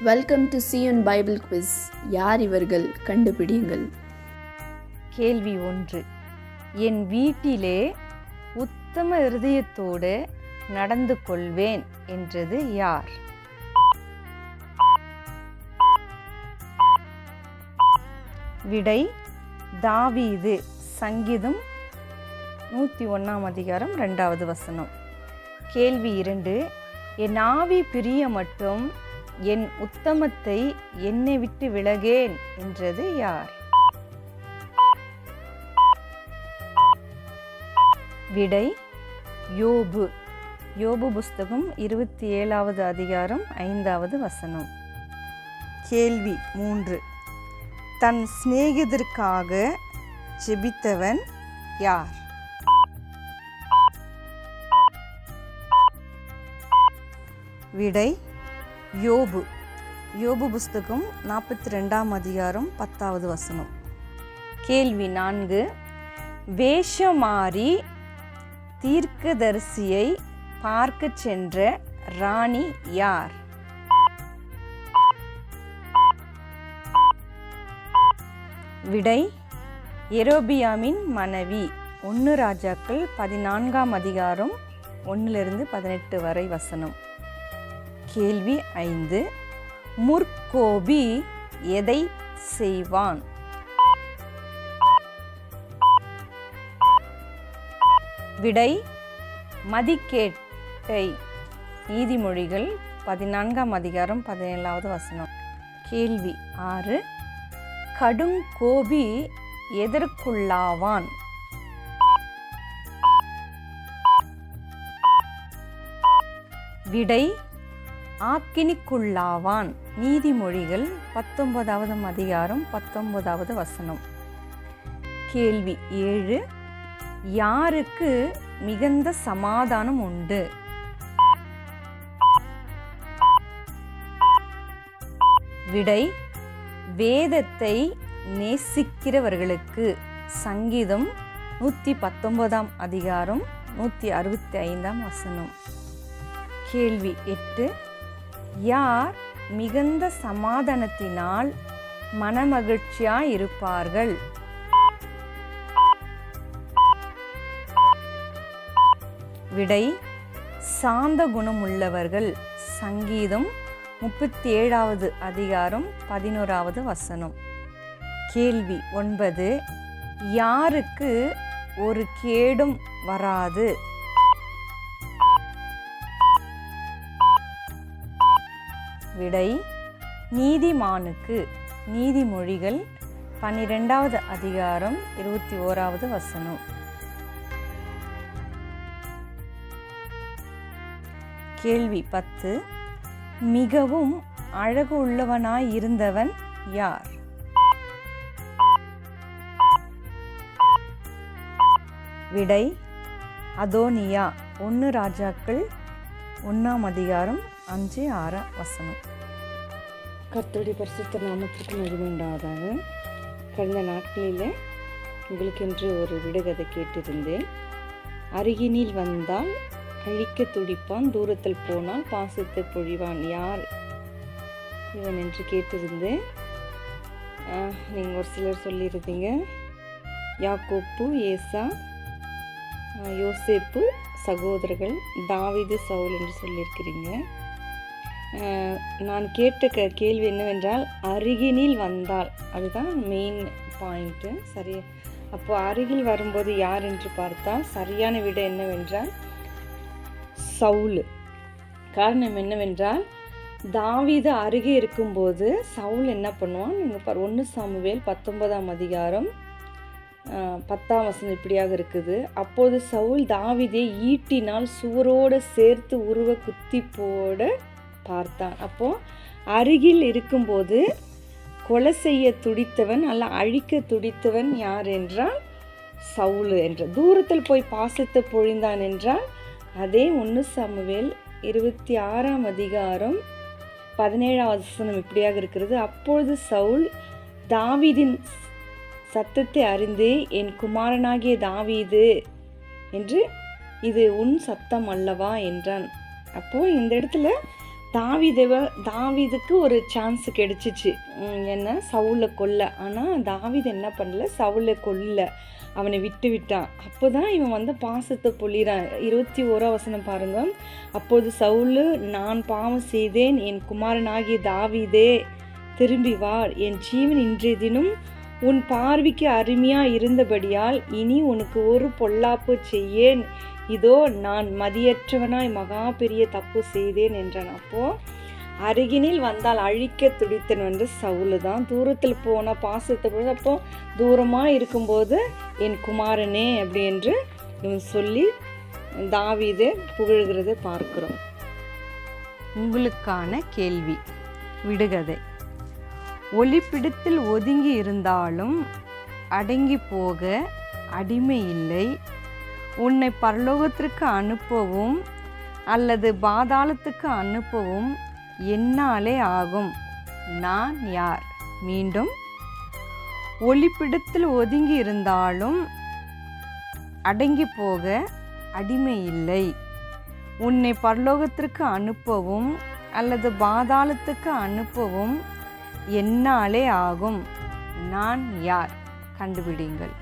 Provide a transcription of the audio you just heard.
Welcome to Zion Bible quiz யார் இவர்கள்? கண்டுபிடியுங்கள். கேள்வி ஒன்று. என் வீட்டிலே உத்தம இருதயத்தோடு நடந்து கொள்வேன் என்றது யார்? விடை தாவீது. சங்கீதம் நூற்றி ஒன்றாம் அதிகாரம் ரெண்டாவது வசனம். கேள்வி இரண்டு. என் ஆவி பிரிய மட்டும் என் உத்தமத்தை என்னை விட்டு விலகேன் என்றது யார்? விடை யோபு. யோபு புஸ்தகம் இருபத்தி ஏழாவது அதிகாரம் ஐந்தாவது வசனம். கேள்வி மூன்று. தன் சிநேகிதற்காக ஜெபித்தவன் யார்? விடை யோபு. யோபு புஸ்தகம் நாற்பத்தி ரெண்டாம் அதிகாரம் பத்தாவது வசனம். கேள்வி நான்கு. வேஷமாறி தீர்க்கதரிசியை பார்க்கச் சென்ற ராணி யார்? விடை எரோபியாமின் மனைவி. ஒன்று ராஜாக்கள் பதினான்காம் அதிகாரம் ஒன்றிலிருந்து பதினெட்டு வரை வசனம். கேள்வி ஐந்து. முற்கோபி எதை செய்வான்? விடை மதிக்கேட்டை நீதிமொழிகள் பதினான்காம் அதிகாரம் பதினேழாவது வசனம். கேள்வி ஆறு. கடும் கோபி எதற்குள்ளாவான்? விடை ஆக்கினிக்குள்ளாவான். நீதிமொழிகள் பத்தொன்பதாவது அதிகாரம் பத்தொன்பதாவது வசனம். கேள்வி ஏழு. யாருக்கு மிகுந்த சமாதானம் உண்டு? விடை வேதத்தை நேசிக்கிறவர்களுக்கு. சங்கீதம் நூற்றி பத்தொன்பதாம் அதிகாரம் நூற்றி அறுபத்தி ஐந்தாம் வசனம். கேள்வி எட்டு. யார் மிகுந்த சமாதானத்தினால் மனமகிழ்ச்சியாய் இருப்பார்கள்? விடை சாந்த குணமுள்ளவர்கள். சங்கீதம் முப்பத்தி ஏழாவது அதிகாரம் பதினோராவது வசனம். கேள்வி ஒன்பது யாருக்கு ஒரு கேடும் வராது? விடை நீதிமானுக்கு நீதிமொழிகள் பன்னிரெண்டாவது அதிகாரம் இருபத்தி ஓராவது வசனம். கேள்வி பத்து. மிகவும் அழகு உள்ளவனாய் இருந்தவன் யார்? விடை அதோனியா ஒன்று ராஜாக்கள் ஒன்றாம் அதிகாரம் அஞ்சு ஆறாம் வசனம் கத்தோடி பரிசுத்த நாமத்திற்கு மகிமை கடந்த நாட்களில் உங்களுக்கென்று ஒரு விடுகதை கேட்டிருந்தேன் அருகினில் வந்தால் அழிக்க துடிப்பான் தூரத்தில் போனால் பாசத்தை பொழிவான் யார் இவன் என்று கேட்டிருந்தேன் நீங்கள் ஒரு சிலர் சொல்லியிருந்தீங்க யாக்கோப்பு ஏசா யோசேப்பு சகோதரர்கள் தாவிது சவுல் என்று சொல்லியிருக்கிறீங்க நான் கேட்ட க கேள்வி என்னவென்றால் அருகினில் வந்தால். அதுதான் மெயின் பாயிண்ட்டு சரி. அப்போது அருகில் வரும்போது யார் என்று பார்த்தால் சரியான விட என்னவென்றால் சவுல். காரணம் என்னவென்றால் தாவீது அருகே இருக்கும்போது சவுல் என்ன பண்ணுவான்? நீங்கள் பார் ஒன்று சாமுவேல் பத்தொன்பதாம் அதிகாரம் பத்தாம் வசனம் இப்படியாக இருக்குது. அப்போது சவுல் தாவீதை ஈட்டினால் சுவரோடு சேர்த்து உருவ குத்தி போட பார்த்தான். அப்போ அருகில் இருக்கும்போது கொலை செய்ய துடித்தவன் அல்ல அழிக்க துடித்தவன் யார் என்றால் சவுலு என்ற தூரத்தில் போய் பாசத்தை பொழிந்தான் என்றால் அதே ஒன்று சமுவேல் இருபத்தி ஆறாம் அதிகாரம் பதினேழாவது வசனம் இப்படியாக இருக்கிறது. அப்பொழுது சவுல் தாவீதின் சத்தத்தை அறிந்து என் குமாரனாகிய தாவீது என்று இது உன் சத்தம் அல்லவா? என்றான். அப்போது இந்த இடத்துல தாவீதவ தாவிதுக்கு ஒரு சான்ஸ் கிடைச்சிச்சு. என்ன? சவுளை கொல்ல. ஆனால் தாவீது என்ன பண்ணல? சவுளை கொல்ல. அவனை விட்டு விட்டான். அப்போ தான் இவன் வந்து பாசத்தை பொழிறான். இருபத்தி ஓரா வசனம் பாருங்க. அப்போது சவுலு நான் பாவம் செய்தேன். என் குமாரனாகிய தாவிதே திரும்பி வா என் ஜீவன் இன்றைய தினம் உன் பார்வைக்கு அருமையாக இருந்தபடியால் இனி உனக்கு ஒரு பொல்லாப்பு செய்யேன். இதோ நான் மதியற்றவனாய் மகா பெரிய தப்பு செய்தேன் என்றான். அப்போது அருகினில் வந்தால் அழிக்க துடித்தன் வந்து சவுலு தான் தூரத்தில் போன பாசத்தை போது அப்போ தூரமாக இருக்கும்போது என் குமாரனே அப்படி என்று இவன் சொல்லி தாவீது புகழ்கிறதை பார்க்கிறோம். உங்களுக்கான கேள்வி. விடுகதை. ஒளிப்பிடத்தில் ஒதுங்கி இருந்தாலும் அடங்கி போக அடிமை இல்லை. உன்னை பரலோகத்திற்கு அனுப்பவும் அல்லது பாதாளத்துக்கு அனுப்பவும் என்னாலே ஆகும். நான் யார்? மீண்டும் ஒளிப்பிடத்தில் ஒதுங்கி இருந்தாலும் அடங்கி போக அடிமை இல்லை. உன்னை பரலோகத்திற்கு அனுப்பவும் அல்லது பாதாளத்துக்கு அனுப்பவும் என்னாலே ஆகும். நான் யார்? கண்டுபிடிங்கள்